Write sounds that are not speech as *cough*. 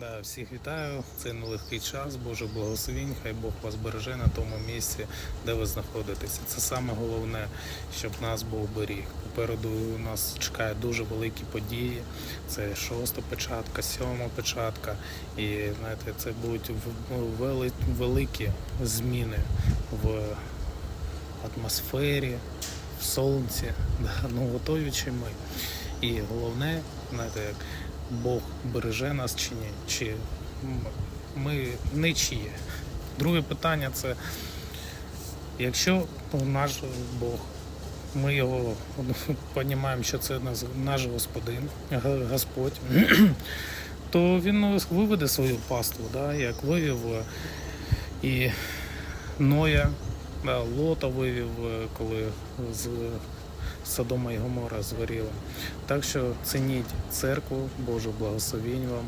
Да, всіх вітаю. Це нелегкий час. Боже благословінь. Хай Бог вас береже на тому місці, де ви знаходитеся. Це саме головне, щоб нас Бог беріг. Попереду нас чекає дуже великі події. Це шоста печатка, сьома печатка. І знаєте, це будуть ну, вели- великі зміни в атмосфері, в сонці. *laughs* Да, ну готові чи ми. І головне, знаєте, як Бог береже нас чи ні, чи ми не чиє. Друге питання це якщо наш Бог, ми його *laughs* розуміємо, що це наш, Господин, Господь, *clears throat* то він виведе свою паству, да, як вивів е, і Ноя, да, Лота вивів, е, коли з Содома і Гомора згоріла. Так що цініть церкву, Божу благословінь вам.